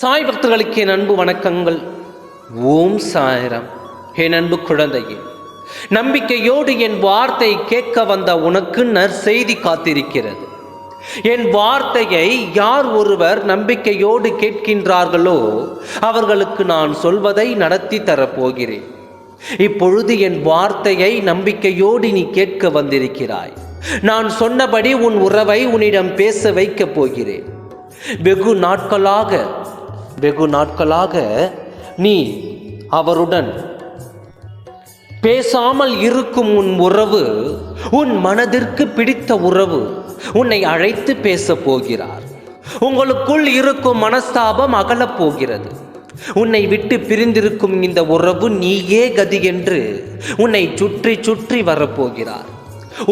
சாய் பக்தர்களுக்கு என் அன்பு வணக்கங்கள். ஓம் சாயரம். என் அன்பு குழந்தையே நம்பிக்கையோடு என் வார்த்தை கேட்க வந்த உனக்கு நற்செய்தி காத்திருக்கிறது. என் வார்த்தையை யார் ஒருவர் நம்பிக்கையோடு கேட்கின்றார்களோ அவர்களுக்கு நான் சொல்வதை நடத்தி தரப்போகிறேன். இப்பொழுது என் வார்த்தையை நம்பிக்கையோடு நீ கேட்க வந்திருக்கிறாய். நான் சொன்னபடி உன் உறவை உன்னிடம் பேச வைக்கப் போகிறேன். வெகு நாட்களாக வெகு நாட்களாக நீ அவருடன் பேசாமல் இருக்கும் உன் உறவு உன் மனதிற்கு பிடித்த உறவு உன்னை அழைத்து பேசப் போகிறார். உங்களுக்குள் இருக்கும் மனஸ்தாபம் அகலப் போகிறது. உன்னை விட்டு பிரிந்திருக்கும் இந்த உறவு நீயே கதி என்று உன்னை சுற்றி சுற்றி வரப்போகிறார்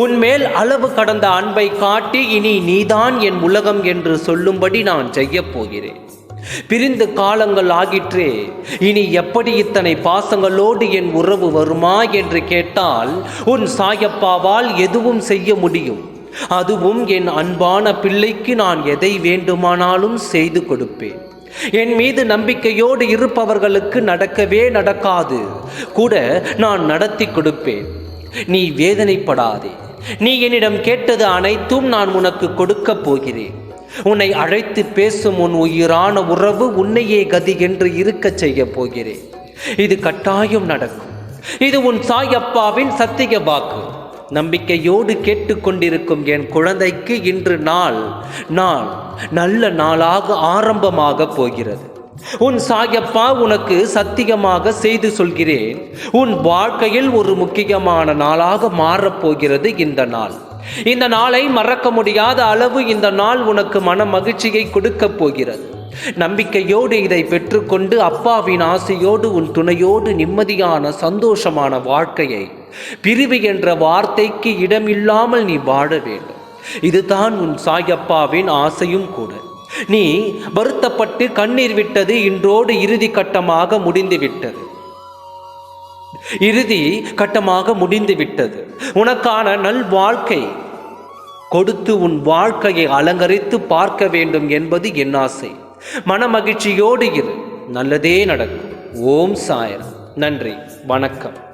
உன்மேல் அளவு கடந்த அன்பை காட்டி இனி நீதான் என் உலகம் என்று சொல்லும்படி நான் செய்யப் போகிறேன். பிரிந்து காலங்கள் ஆகிற்றே. இனி எப்படி இத்தனை பாசங்களோடு என் உறவு வருமா என்று கேட்டால் உன் சாயப்பாவால் எதுவும் செய்ய முடியும். அதுவும் என் அன்பான பிள்ளைக்கு நான் எதை வேண்டுமானாலும் செய்து கொடுப்பேன். என் மீது நம்பிக்கையோடு இருப்பவர்களுக்கு நடக்கவே நடக்காது. கூட நான் நடத்தி கொடுப்பேன். நீ வேதனைப்படாதே. நீ என்னிடம் கேட்டது அனைத்தும் நான் உனக்கு கொடுக்கப் போகிறேன். உன்னை அழைத்து பேசும் உன் உயிரான உறவு உன்னையே கதி என்று இருக்கச் செய்ய போகிறேன். இது கட்டாயம் நடக்கும். இது உன் சாயப்பாவின் சத்திய வாக்கு. நம்பிக்கையோடு கேட்டுக்கொண்டிருக்கும் என் குழந்தைக்கு இன்று நாள் நாள் நல்ல நாளாக ஆரம்பமாக போகிறது. உன் சாயப்பா உனக்கு சத்தியமாக செய்து சொல்கிறேன். உன் வாழ்க்கையில் ஒரு முக்கியமான நாளாக மாறப்போகிறது இந்த நாள். இந்த நாளை மறக்க முடியாத அளவு இந்த நாள் உனக்கு மன மகிழ்ச்சியை கொடுக்கப் போகிறது. நம்பிக்கையோடு இதை பெற்றுக்கொண்டு அப்பாவின் ஆசையோடு உன் துணையோடு நிம்மதியான சந்தோஷமான வாழ்க்கையை பிரிவு என்ற வார்த்தைக்கு இடமில்லாமல் நீ வாழ வேண்டும். இதுதான் உன் சாயப்பாவின் ஆசையும் கூட. நீ வருத்தப்பட்டு கண்ணீர் விட்டது இன்றோடு இறுதி கட்டமாக முடிந்து விட்டது இறுதி கட்டமாக முடிந்து விட்டது உனக்கான நல் வாழ்க்கை. கொடுத்து உன் வாழ்க்கையை அலங்கரித்து பார்க்க வேண்டும் என்பது என் ஆசை. மனமகிழ்ச்சியோடு இரு. நல்லதே நடக்கும். ஓம் சாயரம். நன்றி. வணக்கம்.